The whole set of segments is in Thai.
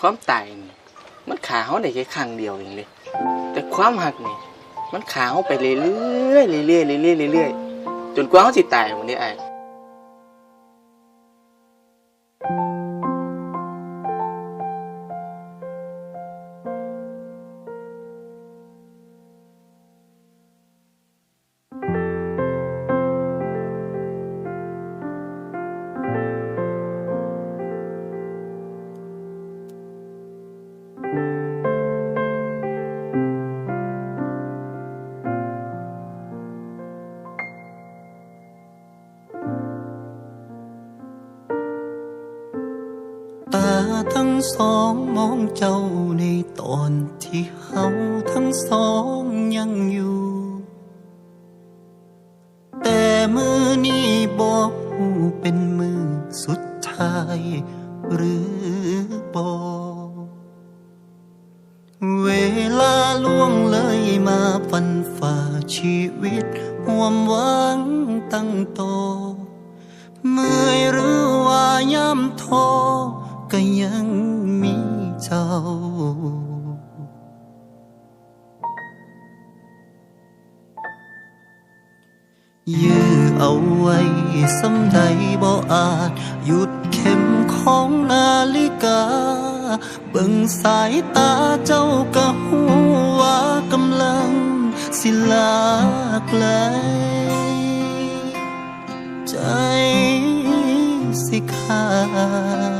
ความตายนี่มันขาเขาได้แค่ครั้งเดียวเองเลย แต่ความหักนี่มันขาเขาไปเรื่อยๆเรื่อยๆเรื่อยๆเรื่อยๆจนกว่าเขาสิตายวันนี้ไอ้ ทั้งสองมองเจ้าในตอนที่เฮาทั้งสองยังอยู่ เอาไว้สำใดบ่อาจ หยุดเข็มของนาฬิกา เบิ่งสายตาเจ้าก็หูว่ากำลัง สิลาไกลใจสิขาด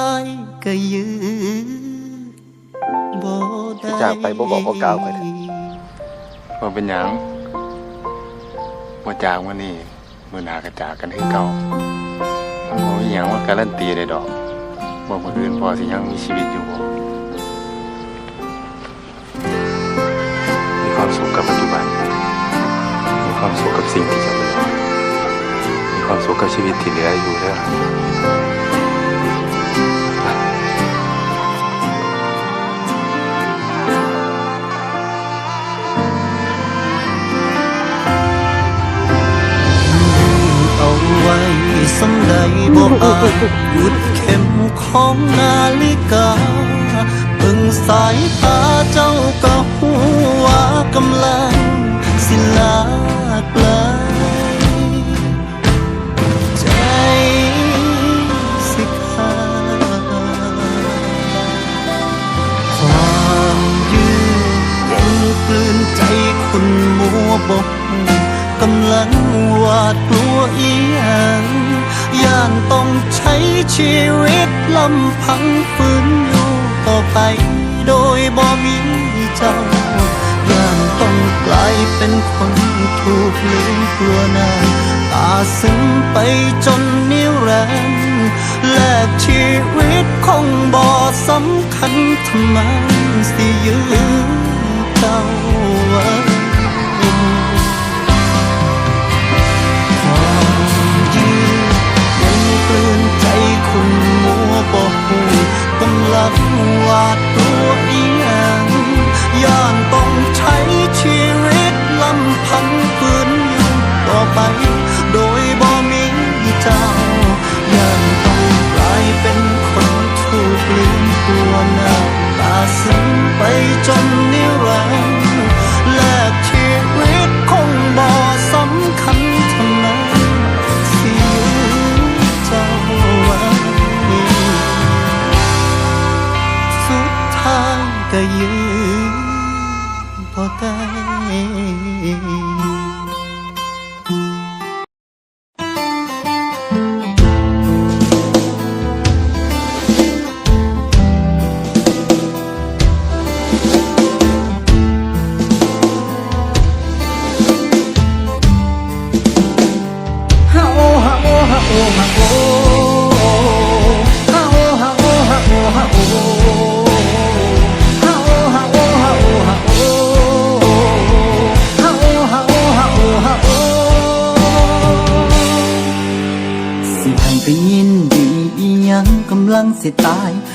ายก็ยื้อบ่ได้จากไปบ่บอกบ่กล่าวไปเถอะว่าเป็นหยังว่าจากวันนี้มือหนากระจากกันคือเก่ามันบ่มีหยังว่าการันตีได้ดอกว่ามืออื่นพอสิยังมีชีวิตอยู่บ่มีความสุขกับปัจจุบัน มีความสุขกับสิ่งที่จะเป็นมีความสุขกับชีวิตที่เหลืออยู่เด้อ สำใดบ่อาจหยุดเข็มของนาฬิกาเบิ่งสายตาเจ้าก็หูว่ากำลังสิลาไกลใจสิขาดความยืดเย็นกลืนใจคนมัวบก กำลังหวาดกลัวอีหยังย่านต้องใช้ชีวิตลำพังฝืนอยู่ต่อไป โดยบ่มีเจ้าย่านต้องกลายเป็นคนถูกลืมกลัวน้ำตาซึมไปจนนิรันดร์แลกชีวิตคงบ่สำคัญทำไมสิยื้อเจ้าำ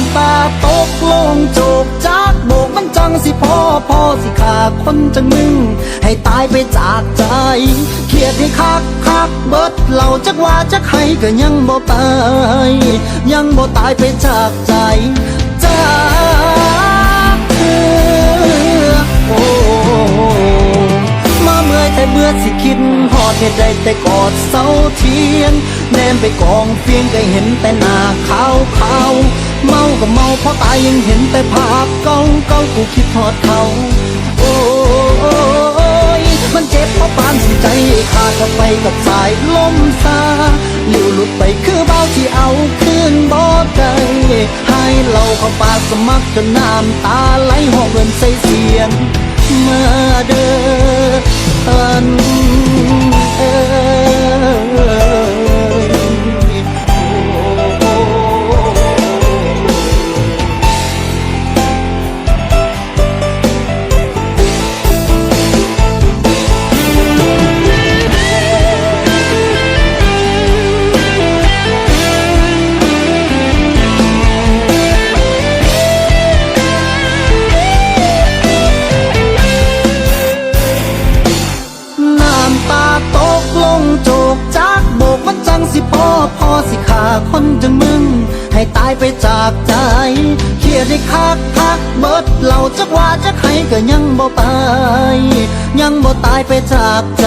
ำตาตกลงโจกจากโบกมันจังสิพอพอสิขาคนจังมึง ให้ตายไปจากใจ เครียดให้คักคักเบิดเหล่าจักว่าจักให้ก็ยังบ่ตาย ยังบ่ตายไปจากใจจากเธอโอ้มาเมื่อยแต่เบื่อสิคิดหอดเหตุใดแต่กอดเสาเทียนแนมไปกองเฟียงก็เห็นแต่หน้าขาวขาว เมาก็เมาเพราะตายยังเห็นแต่ภาพเก่าเก่ากูคิดทอดเขาโอ้ยมันเจ็บเพราะปานสิใจขาดเข้าไปกับสายลมซาหลิวหลุดไปคือเบาที่เอาคืนบ่ได้ให้เราเข้าปากสมัครจนน้ำตาไหลห้องเงินใส่เสียงเมาเด้ออันเอ่ย ตายไปจากใจ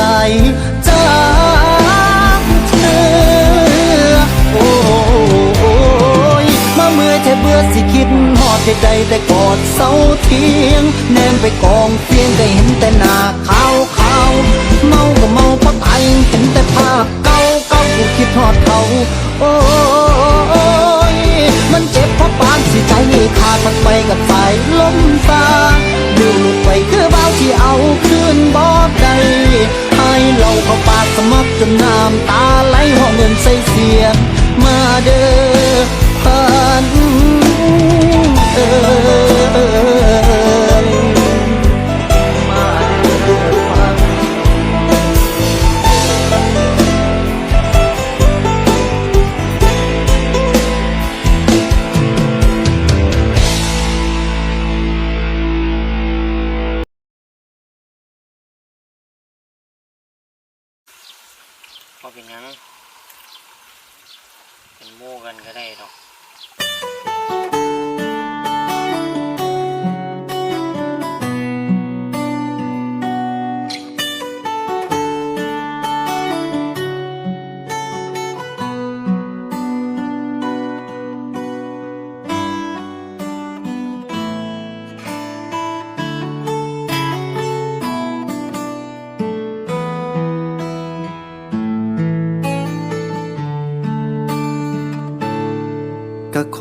จากเธอโอ้ยมาเมื่อแทบเบื่อสิคิดหอดใดแต่กอดเสาเทียง แนมไปกองเตียงได้เห็นแต่หน้าเขา เราเข้าปากสมัครจนน้ำตาไหลห้องเงินใส่เสียงมาเด้อพันเอ่ย เป็นยังเป็นโม่กันก็ได้ดอก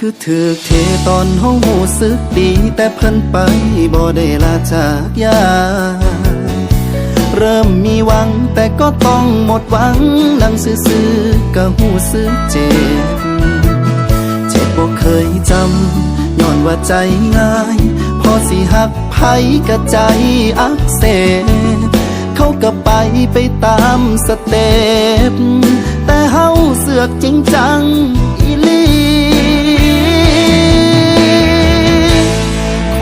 คือถือเทตอนห้องหูสึกดี แต่เพิ่นไปบ่ได้ลาจากยา เริ่มมีหวังแต่ก็ต้องหมดหวังนั่งซื่อๆก็หูสึกเจ็บ เจ็บบ่เคยจำย้อนว่าใจง่าย พอสิหักไผกะใจอักเสบเขาก็ไปไปตามสเต็ปแต่เฮาเสือกจริงจังอีลี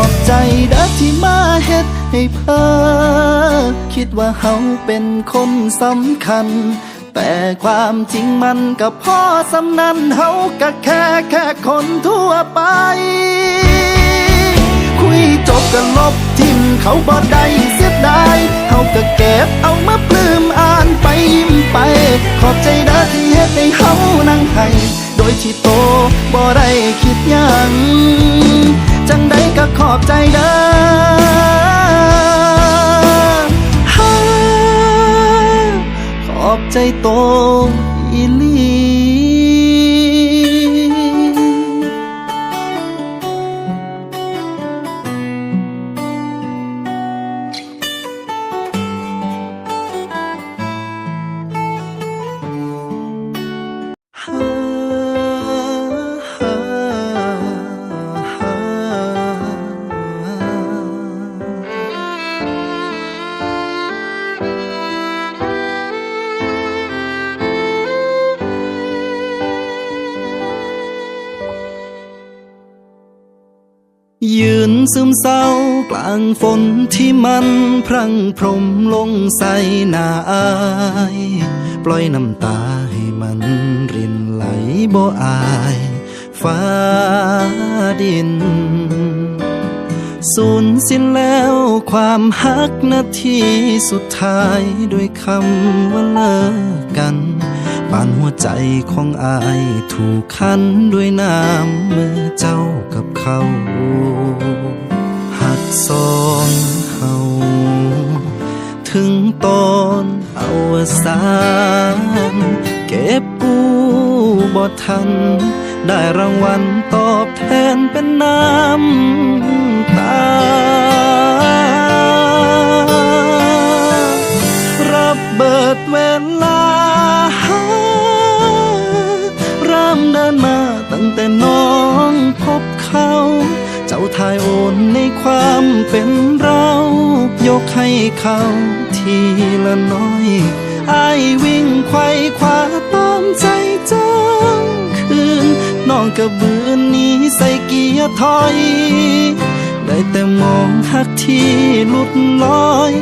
อบใจเด้อที่มาเฮ็ดให้เพ้อคิดว่าเฮาเป็นคนสำคัญ แต่ความจริงมันก็พ่อสำนันเฮาก็แค่แค่คนทั่วไป คุยจบกันลบทิมเขาบ่ได้เสียดายเฮาก็เก็บเอามาปลื้มอ่านไปยิ้มไป ขอบใจเด้อที่เฮ็ดให้เฮานั่งให้โดยที่โตบ่ได้ ขอ ซึมเศร้ากลางฝนที่มันพรั่งพรมลงใส่หน้าอาย ปล่อยน้ำตาให้มันรินไหลบ่อายฟ้าดิน สูญสิ้นแล้วความฮักนาทีสุดท้ายด้วยคำว่าเลิกกันปานหัวใจของอายถูกคันด้วยน้ำเมื่อเจ้ากับเขา สองเฮาถึงตอนอวสานเก็บกู้บ่ทัน ได้รางวัลตอบแทนเป็นน้ำตา รับเบิดเวลาายโอนในความเป็นเรา ยกให้เขาทีละน้อยอายวิ่งไขว้คว้าตามใจเจ้าคืนน้องกระบือนี้ใส่เกียร์ถอย ได้แต่มองหักที่หลุดลอย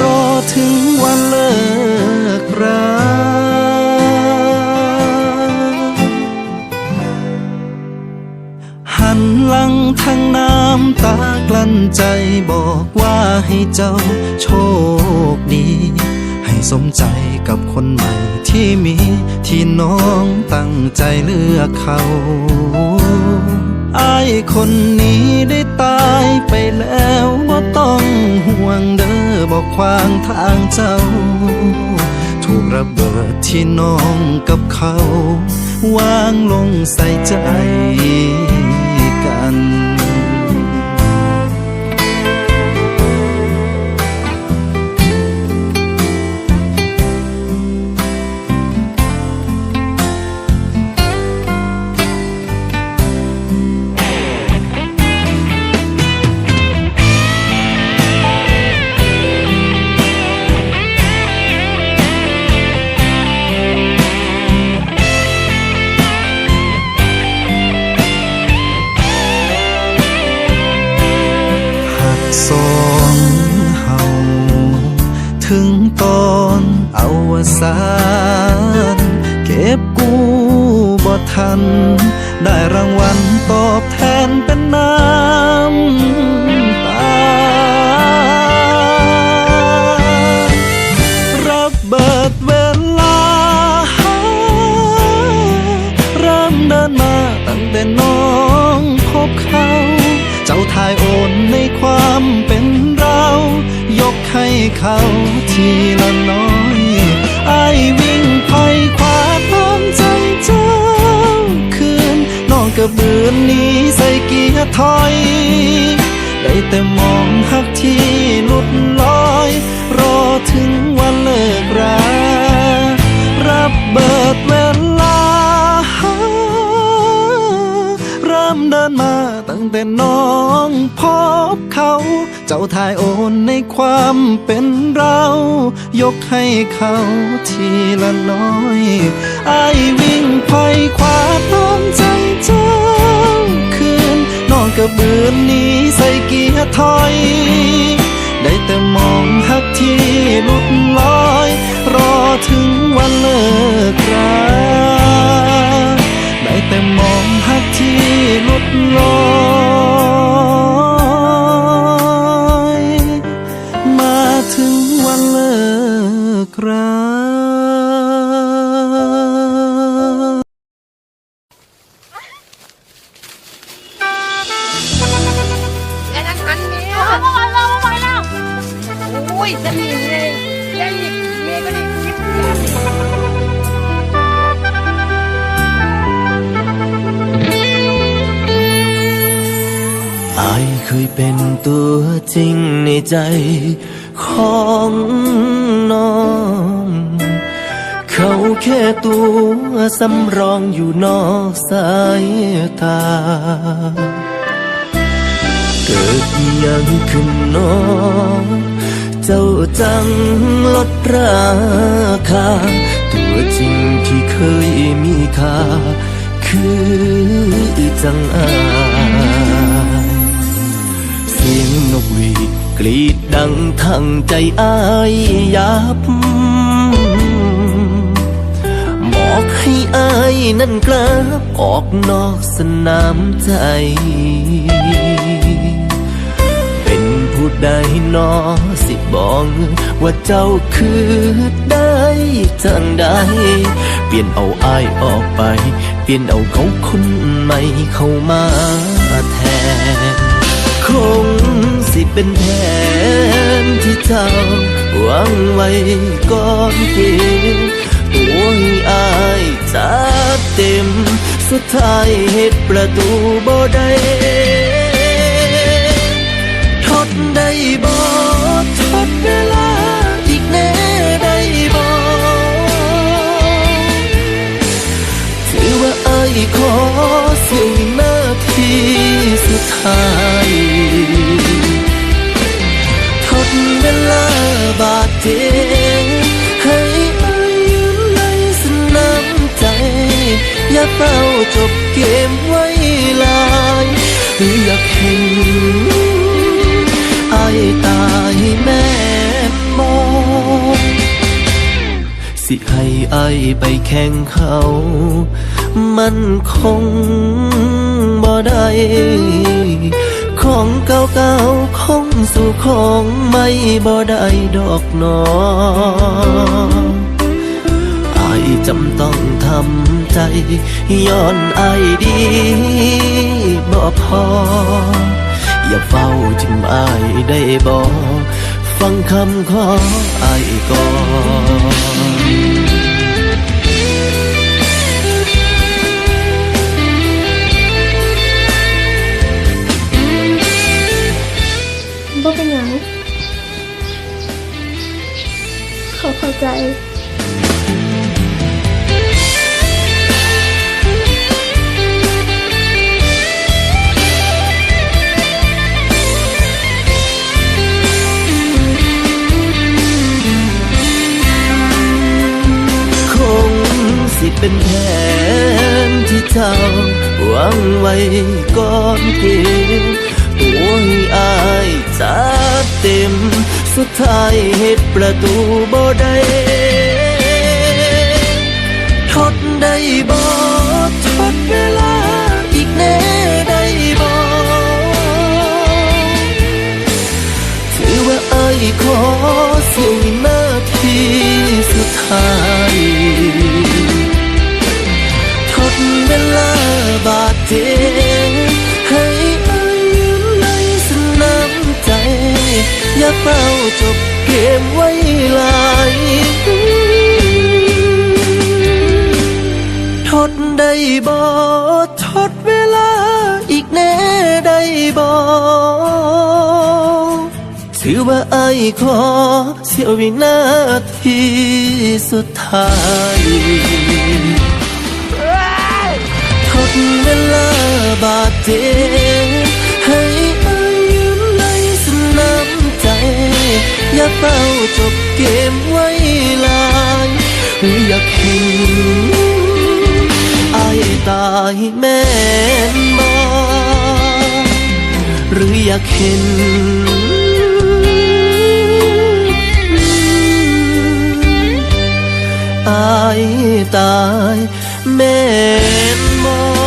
รอถึง เจ้าโชคดี ให้สมใจกับคนใหม่ที่มีที่น้องตั้งใจเลือกเขาอายคนนี้ได้ตายไปแล้วบ่ต้องห่วงเด้อบอกควางทางเจ้า ถูกระเบิดที่น้องกับเขา วางลงใส่ใจ ถอย ได้แต่มองหักที่ลุดลอย รอถึงวันเลิกรา รับเบิดเวลาเริ่มเดินมาตั้งแต่น้องพบเขา เจ้าทายโอนในความเป็นเรา ยกให้เขาทีละน้อยไอวิ่งไขว่คว้าตามใจเจ้า กระบือนหนี้ใส่เกียร์ถอย ได้แต่มองหักที่หลุดลอย รอถึงวันเลิกราได้แต่มองหักที่หลุดลอยมาถึงวันเลิกรา ตัวจริงในใจของน้อง เขาแค่ตัวสำรองอยู่นอกสายตา เกิดยังขึ้นน้องเจ้าจังลดราคา ตัวจริงที่เคยมีค่า คือจังอา เสียงนกหวีดกรีดดังทั้งใจอายยับ บอกให้อ้ายนั่นกลับออกนอกสนามใจ เป็นผู้ใดนอสิบอกว่าเจ้าคือได้จังใดเปลี่ยนเอาอายออกไป เปลี่ยนเอาเขาคนใหม่เข้ามาแทน คงสิเป็นแผนที่เจ้าวังไว้ก่อนเกมตัวให้อายจัดเต็ม สุดท้ายเหตุประตูบ่ได้ทดได้บ่ทดเวลาอีกแน่ได้บ่ถือว่าไอ้ายขอสียงหน้า ที่สุดท้ายทดเวลาบาดเจ็บให้อายยืนในสนามใจ อย่าเฝ้าจบเกมไว้ลายหรืออยากเห็นไอ้ายตายแม่มองสิให้ไอายไปแข่งเขา มันคง ได้ของเก่าๆคงสู่ของไม่บ่ได้ดอกนอไอจำต้องทำใจ ย้อนไอดีบ่พอ อย่าเฝ้าจิ้มอได้บ่ฟังคำขอไอก่อน คงสิเป็นแผนที่เจ้าวังไว้ก่อนเกมตัวให้อายจัดเต็ม สุดท้ายเหตุประตูบ่ได้ทดได้บ่ทดเวลาอีกแน่ได้บ่ถือว่าไอ้ายขอสียวินาทีสุดท้าย เป้าจบเกมไว้หลายทดได้บ่ทดเวลาอีกแน่ได้บ่ถือว่าไอ้ขอเสียวินาทีสุดท้ายทดเวลาบาดเจ็บ อย่าเป้าจบเกมไว้ลายหรืออยากเห็นไอายตายแม่นบอหรืออยากเห็นไอายตายแม่นมอ